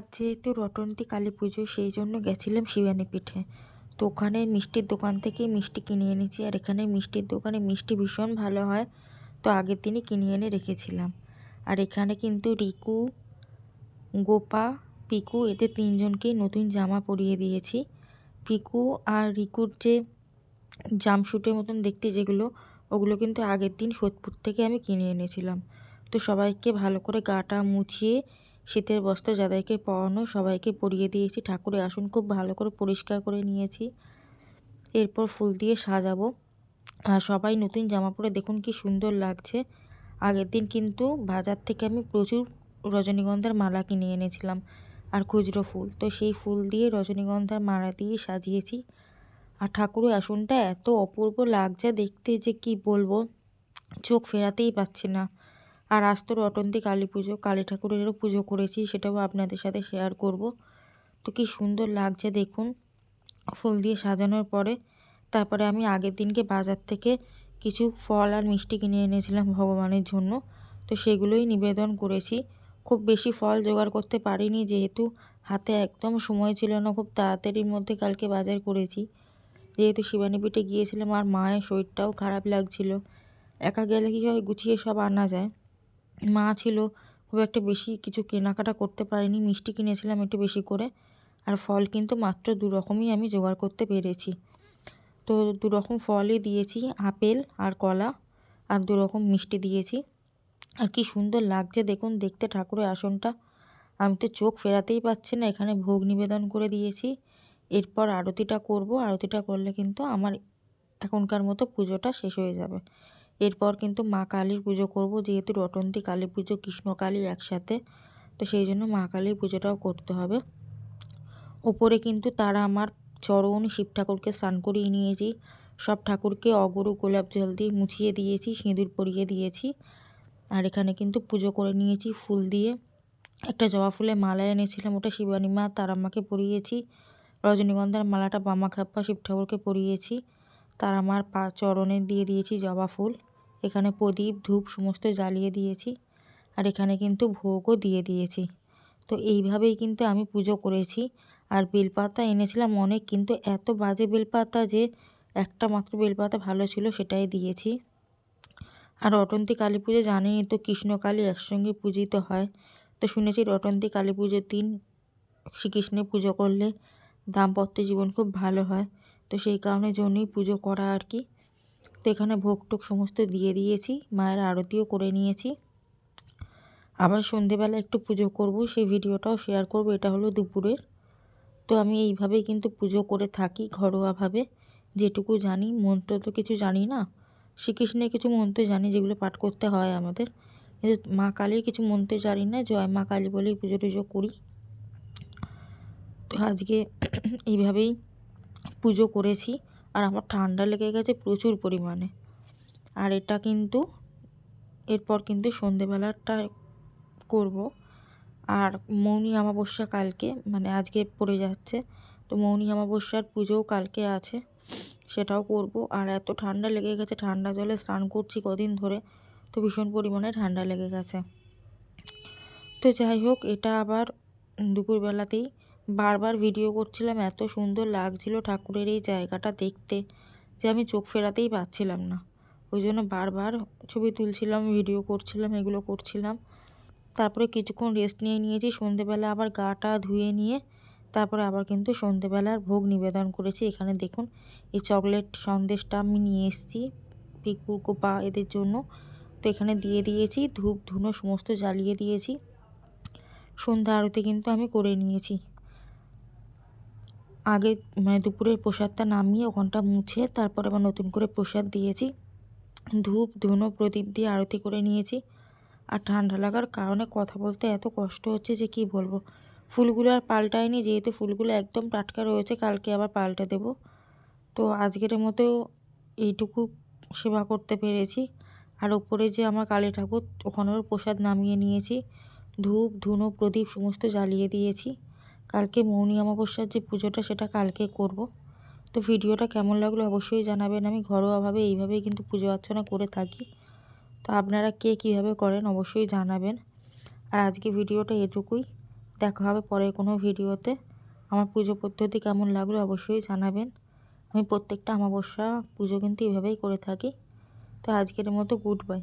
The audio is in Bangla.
আজ যেহেতু রটন্তি কালী পুজো সেই জন্য গেছিলাম শিবানী পিঠে। তো ওখানে মিষ্টির দোকান থেকে মিষ্টি কিনে এনেছি। আর এখানে মিষ্টির দোকানে মিষ্টি ভীষণ ভালো হয়। তো আগের দিনই কিনে এনে রেখেছিলাম। আর এখানে কিন্তু রিকু, গোপা, পিকু এদের তিনজনকেই নতুন জামা পরিয়ে দিয়েছি। পিকু আর রিকুর যে জামশুটের মতন দেখতে যেগুলো, ওগুলো কিন্তু আগের দিন সোদপুর থেকে আমি কিনে এনেছিলাম। তো সবাইকে ভালো করে গাটা মুছিয়ে শীতের বস্ত্র যাদেরকে পরানো, সবাইকে পরিয়ে দিয়েছি। ঠাকুরের আসন, খুব ভালো করে পরিষ্কার করে নিয়েছি। এরপর ফুল দিয়ে সাজাবো। আর সবাই নতুন জামা পরে দেখুন কি সুন্দর লাগছে। আগের দিন কিন্তু বাজার থেকে আমি প্রচুর রজনীগন্ধার মালা কিনে এনেছিলাম আর খুচরো ফুল। তো সেই ফুল দিয়ে রজনীগন্ধার মালা দিয়ে সাজিয়েছি। আর ঠাকুরের আসনটা এত অপূর্ব লাগছে দেখতে যে কি বলব, চোখ ফেরাতেই পাচ্ছি না। আর আজ তো রটন্তি কালী পুজো, কালী ঠাকুরেরও পুজো করেছি, সেটাও আপনাদের সাথে শেয়ার করব। তো কি সুন্দর লাগছে দেখুন, ফুল দিয়ে সাজানোর পরে। তারপরে আমি আগের দিনকে বাজার থেকে কিছু ফল আর মিষ্টি কিনে এনেছিলাম ভগবানের জন্য। তো সেগুলোই নিবেদন করেছি। খুব বেশি ফল জোগাড় করতে পারিনি, যেহেতু হাতে একদম সময় ছিল না, খুব তাড়াতাড়ির মধ্যে কালকে বাজার করেছি। যেহেতু শিবানী পিঠে গিয়েছিলাম আর মায়ের শরীরটাও খারাপ লাগছিল, একা গেলে কী হয়, গুছিয়ে সব আনা যায়। মা ছিল খুব একটা বেশি কিছু কেনাকাটা করতে পারিনি, মিষ্টি কিনেছিলাম একটু বেশি করে, আর ফল কিন্তু মাত্র দু রকমই আমি জোগাড় করতে পেরেছি। তো দু রকম ফলই দিয়েছি, আপেল আর কলা, আর দু রকম মিষ্টি দিয়েছি। আর কি সুন্দর লাগছে দেখুন, দেখতে ঠাকুরের আসনটা। আমি তো চোখ ফেরাতেই পাচ্ছি না, এখানে ভোগ নিবেদন করে দিয়েছি। এরপর আরতিটা করব, আরতিটা করলে কিন্তু আমার এখনকার মতো পুজোটা শেষ হয়ে যাবে। এরপর কিন্তু মা কালীর পুজো করব, যেহেতু রটন্তি কালী পুজো, কৃষ্ণ কালী একসাথে। তো সেই জন্য মা কালীর পুজোটাও করতে হবে। ওপরে কিন্তু তারা আমার চরণ শিব ঠাকুরকে স্নান করিয়ে নিয়েছি। সব ঠাকুরকে অগরু, গোলাপ জল দিয়ে মুছিয়ে দিয়েছি, সিঁদুর পরিয়ে দিয়েছি। আর এখানে কিন্তু পুজো করে নিয়েছি ফুল দিয়ে। একটা জবা ফুলের মালা এনেছিলাম, ওটা শিবানী মা তারাম্মাকে পরিয়েছি। রজনীগন্ধার মালাটা বামা খাপ্পা শিব ঠাকুরকে পরিয়েছি। তার আমার পা চরণে দিয়ে দিয়েছি জবা ফুল। এখানে প্রদীপ, ধূপ সমস্ত জ্বালিয়ে দিয়েছি আর এখানে কিন্তু ভোগও দিয়ে দিয়েছি। তো এইভাবেই কিন্তু আমি পুজো করেছি। আর বেলপাতা এনেছিলাম অনেক, কিন্তু এত বাজে বেলপাতা যে একটা মাত্র বেলপাতা ভালো ছিল সেটাই দিয়েছি। আর রটন্তি কালী পুজো জানেনই তো কৃষ্ণকালী একসঙ্গে পূজিত হয়। তো শুনেছি রটন্তি কালী পুজোর দিন শ্রীকৃষ্ণের পুজো করলে দাম্পত্য জীবন খুব ভালো হয়। তো সেই কারণে জন্যই পুজো করা আর কি। তো এখানে ভোগ টোক সমস্ত দিয়ে দিয়েছি, মায়ের আরতিও করে নিয়েছি। আবার সন্ধেবেলা একটু পুজো করব, সেই ভিডিওটাও শেয়ার করব, এটা হলো দুপুরের। তো আমি এইভাবেই কিন্তু পুজো করে থাকি ঘরোয়াভাবে, যেটুকু জানি, মন্ত্র তো কিছু জানি না। শ্রীকৃষ্ণের কিছু মন্ত্র জানি, যেগুলো পাঠ করতে হয় আমাদের। কিন্তু মা কালীর কিছু মন্ত্র জানি না, জয় মা কালী বলেই পুজো টুজো করি। তো আজকে এইভাবেই পুজো করেছি। আর আমার ঠান্ডা লেগে গেছে প্রচুর পরিমাণে। আর এটা কিন্তু, এরপর কিন্তু সন্ধেবেলাটা করব। আর মৌনি অমাবস্যা কালকে মানে আজকে পড়ে যাচ্ছে, তো মৌনি অমাবস্যার পুজোও কালকে আছে, সেটাও করব। আর এত ঠান্ডা লেগে গেছে, ঠান্ডা জলে স্নান করছি কদিন ধরে, তো ভীষণ পরিমাণে ঠান্ডা লেগে গেছে। তো যাই হোক, এটা আবার দুপুরবেলাতেই বারবার ভিডিও করছিলাম, এত সুন্দর লাগছিল ঠাকুরের এই জায়গাটা দেখতে যে আমি চোখ ফেরাতেই পাচ্ছিলাম না। ওই জন্য বারবার ছবি তুলছিলাম, ভিডিও করছিলাম, এগুলো করছিলাম। তারপরে কিছুক্ষণ রেস্ট নিয়ে নিয়েছি, সন্ধেবেলা আবার গাটা ধুয়ে নিয়ে তারপরে আবার কিন্তু সন্ধেবেলার ভোগ নিবেদন করেছি। এখানে দেখুন, এই চকলেট সন্দেশটা আমি নিয়ে এসেছি পিকু কোপা এদের জন্য। তো এখানে দিয়ে দিয়েছি, ধূপ ধুনো সমস্ত জ্বালিয়ে দিয়েছি। সন্ধ্যা আরতি কিন্তু আমি করে নিয়েছি। আগে মানে দুপুরের প্রসাদটা নামিয়ে ওখানটা মুছে তারপর আবার নতুন করে প্রসাদ দিয়েছি। ধূপ, ধুনো, প্রদীপ দিয়ে আরতি করে নিয়েছি। আর ঠান্ডা লাগার কারণে কথা বলতে এত কষ্ট হচ্ছে যে কি বলব? ফুলগুলো আর পাল্টায়নি, যেহেতু ফুলগুলো একদম টাটকা রয়েছে, কালকে আবার পাল্টে দেব। তো আজকের মতো এইটুকু সেবা করতে পেরেছি। আর ওপরে যে আমার কালী ঠাকুর, ওখানেও প্রসাদ নামিয়ে নিয়েছি। ধূপ, ধুনো, প্রদীপ সমস্ত জ্বালিয়ে দিয়েছি। কালকে মৌনি অমাবস্যার যে পুজোটা সেটা কালকে করব। তো ভিডিওটা কেমন লাগল অবশ্যই জানাবেন। আমি ঘরোয়াভাবে এইভাবেই কিন্তু পুজো অর্চনা করে থাকি। তো আপনারা কে কীভাবে করেন অবশ্যই জানাবেন। আর আজকে ভিডিওটা এটুকুই। দেখা হবে পরের কোনো ভিডিওতে। আমার পুজো পদ্ধতি কেমন লাগল অবশ্যই জানাবেন। আমি প্রত্যেকটা অমাবস্যা পুজো কিন্তু এভাবেই করে থাকি। তো আজকের মতো গুড বাই।